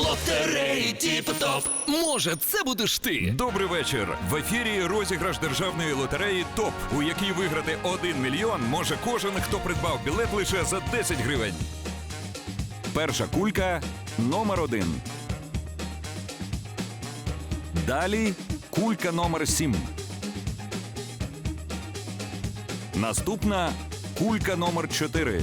Лотереї Тіп-топ. Може, це будеш ти? Добрий вечір. В ефірі розіграш державної лотереї ТОП, у якій виграти 1 мільйон може кожен, хто придбав білет лише за 10 гривень. Перша кулька номер один. Далі кулька номер 7. Наступна кулька номер 4.